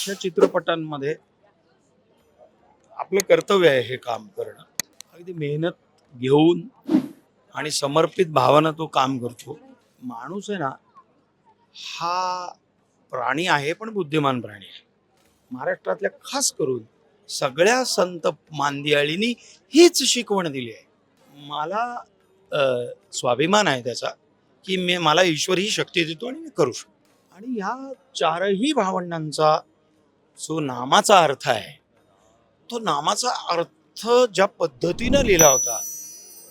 अशा चित्रपटांमध्ये आपलं कर्तव्य आहे हे काम करणं. अगदी मेहनत घेऊन आणि समर्पित भावानं तो काम करतो. माणूस आहे ना हा प्राणी आहे पण बुद्धिमान प्राणी आहे. महाराष्ट्रातल्या खास करून सगळ्या संत मांदियाळींनी हीच शिकवण दिली आहे. मला स्वाभिमान आहे त्याचा की मी मला ईश्वर ही शक्ती देतो आणि मी करू शकतो. आणि ह्या चारही भावंडांचा जो नामाचा अर्थ आहे तो नामाचा अर्थ ज्या पद्धतीनं लिहिला होता.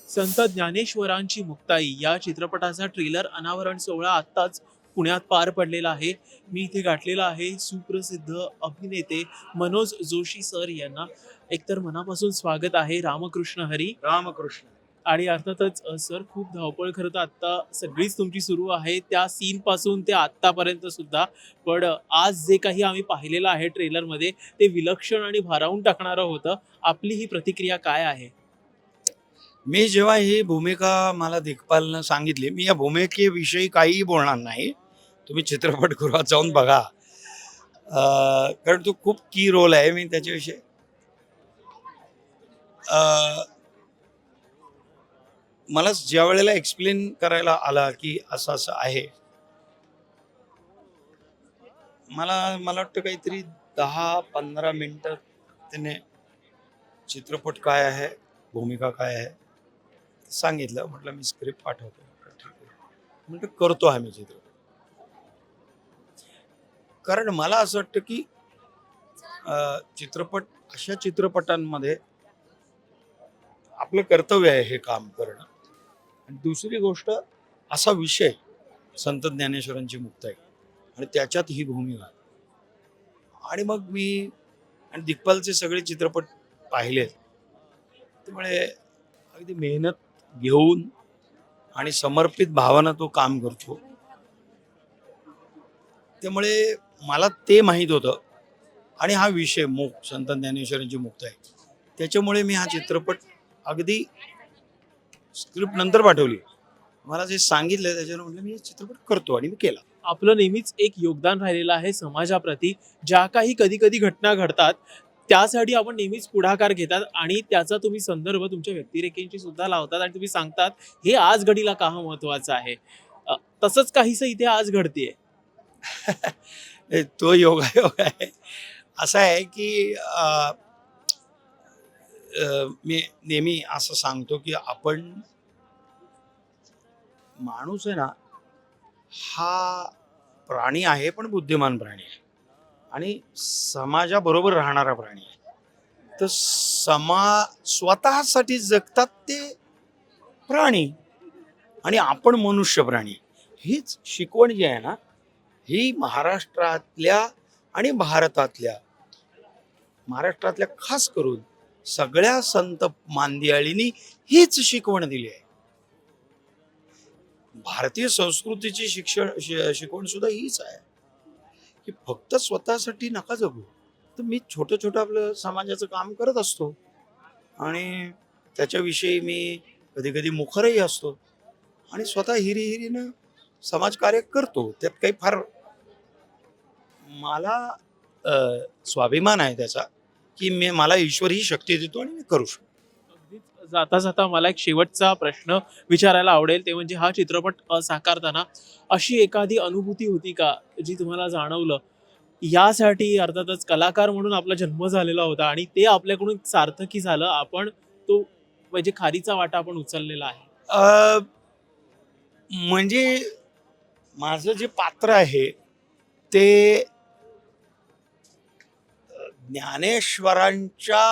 संत ज्ञानेश्वरांची मुक्ताई या चित्रपटाचा ट्रेलर अनावरण सोहळा आत्ताच पुण्यात पार पडलेला आहे. मी इथे गाठलेला आहे सुप्रसिद्ध अभिनेते मनोज जोशी सर यांना. एकतर मनापासून स्वागत आहे रामकृष्ण हरी. रामकृष्ण. आणि अर्थातच सर खूप धावपळ खरं तर आत्ता सगळीच तुमची सुरू आहे. त्या सीनपासून ते आत्तापर्यंत सुद्धा. पण आज जे काही आम्ही पाहिलेलं आहे ट्रेलरमध्ये ते विलक्षण आणि भारावून टाकणारं होतं आपली ही प्रतिक्रिया काय आहे? मी जेव्हा ही भूमिका मला दिग्पालनं सांगितली मी या भूमिकेविषयी काहीही बोलणार नाही. तुम्ही चित्रपटगृहात जाऊन बघा. कारण तो खूप की रोल आहे. मी त्याच्याविषयी मला ज्या वेळेला एक्सप्लेन करायला आला की असं असं आहे मला मला वाटतं काहीतरी दहा पंधरा मिनटं त्याने चित्रपट काय आहे भूमिका काय आहे सांगितलं. म्हटलं मी स्क्रिप्ट पाठवतो. म्हणजे करतो आहे मी चित्रपट. कारण मला असं वाटतं की चित्रपट अशा चित्रपटांमध्ये आपलं कर्तव्य आहे हे काम करणं. आणि दुसरी गोष्ट असा विषय संत ज्ञानेश्वरांची मुक्ताई आणि त्याच्यात ही भूमिका आणि मग मी आणि दिग्पालचे सगळे चित्रपट पाहिले त्यामुळे अगदी मेहनत घेऊन आणि समर्पित भावानं तो काम करतो. त्यामुळे मला ते माहीत होतं. आणि हा विषय मोक संत ज्ञानेश्वरांची मुक्त आहे. त्याच्यामुळे मी हा चित्रपट अगदी स्क्रिप्ट नंतर पाठवली. मला जे सांगितलं त्याच्यावर म्हटलं मी हे चित्रपट करतो आणि मी केला. आपलं नेहमीच एक योगदान राहिलेलं आहे समाजाप्रती. ज्या काही कधी कधी घटना घडतात त्यासाठी आपण नेहमीच पुढाकार घेतात आणि त्याचा तुम्ही संदर्भ तुमच्या व्यक्तिरेखेंशी सुद्धा लावतात आणि तुम्ही सांगतात हे आज घडीला का महत्वाचं आहे? अ, तसंच काहीसं इथे आज घडतीये. तो योगायोग आहे. असा आहे की अं, मी नेहमी असं सांगतो की आपण माणूस आहे ना हा प्राणी आहे पण बुद्धिमान प्राणी आहे. आणि समाजाबरोबर राहणारा प्राणी आहे. तर समा स्वतःसाठी जगतात ते प्राणी आणि आपण मनुष्य प्राणी. हीच शिकवण जी आहे ना ही महाराष्ट्रातल्या आणि भारतातल्या महाराष्ट्रातल्या खास करून सगळ्या संत मांदियाळींनी हीच शिकवण दिली आहे. भारतीय संस्कृतीची शिक्षण शिकवण सुद्धा हीच आहे. की फक्त स्वतःसाठी नका जगू. तर मी छोटं छोटं आपलं समाजाचं काम करत असतो. आणि त्याच्याविषयी मी कधी कधी मुखरही असतो. आणि स्वतः हिरी हिरीनं समाजकार्य करतो. त्यात काही फार मला स्वाभिमान आहे त्याचा. की मी मला ईश्वर ही शक्ती देतो आणि मी करू शकतो. जाता जाता मला एक शेवटचा प्रश्न विचारायला आवडेल. ते म्हणजे हा चित्रपट साकारताना अशी एखादी अनुभूती होती का जी तुम्हाला जाणवलं? यासाठी अर्थातच कलाकार म्हणून आपला जन्म झालेला होता आणि ते आपल्याकडून सार्थकी झालं. आपण तो म्हणजे खारीचा वाटा आपण उचललेला आहे. म्हणजे माझं जे पात्र आहे ते ज्ञानेश्वरांच्या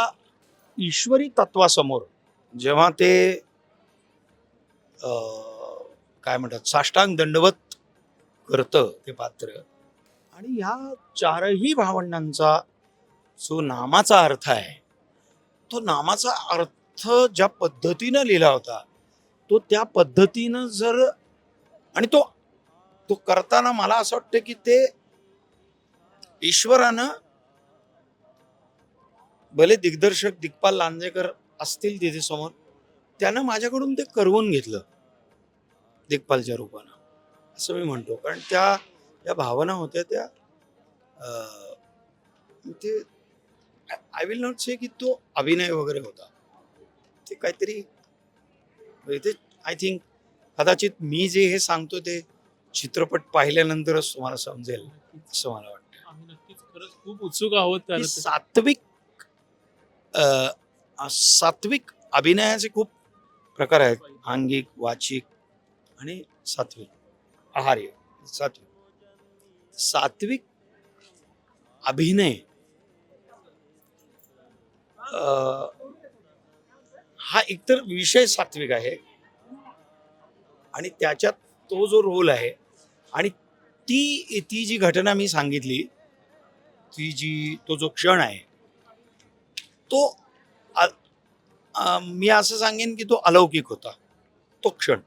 ईश्वरी तत्वासमोर जेव्हा ते काय म्हणतात साष्टांग दंडवत करतं ते पात्र आणि ह्या चारही भावंडांचा जो नामाचा अर्थ आहे तो नामाचा अर्थ ज्या पद्धतीनं लिहिला होता तो त्या पद्धतीनं जर आणि तो तो करताना मला असं वाटतं की ते ईश्वरानं भले दिग्दर्शक दिग्पाल लांजेकर असतील तिथे समोर त्यानं माझ्याकडून ते करवून घेतलं दिग्पालच्या रूपानं. असं मी म्हणतो. कारण त्या त्या भावना होत्या त्या ते आय विल नॉट से की तो अभिनय वगैरे होता. ते काहीतरी ते आय थिंक कदाचित मी जे हे सांगतो ते चित्रपट पाहिल्यानंतरच तुम्हाला समजेल असं मला वाटतं. आम्ही नक्कीच खरंच खूप उत्सुक आहोत. सात्विक सात्विक अभिनयाचे खूप प्रकार आहेत. आंगिक वाचिक आणि सात्विक. आहार्य सात्विक. सात्विक अभिनय हा एकतर विषय सात्विक आहे आणि त्याच्यात तो जो रोल आहे आणि ती ती जी घटना मी सांगितली ती जी तो जो क्षण आहे तो अ- अ, मी असं सांगेन की तो अलौकिक होता. तो क्षण.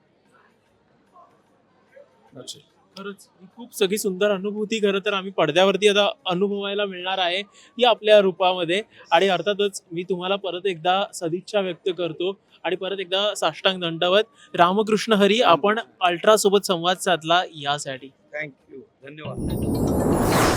खरंच खूप सगळी सुंदर अनुभूती खरं तर आम्ही पडद्यावरती आता अनुभवायला मिळणार आहे ती आपल्या रूपामध्ये आणि अर्थातच मी तुम्हाला परत एकदा सदिच्छा व्यक्त करतो आणि परत एकदा साष्टांग दंडवत. रामकृष्ण हरी आपण अल्ट्रा सोबत संवाद साधला यासाठी. थँक्यू धन्यवाद.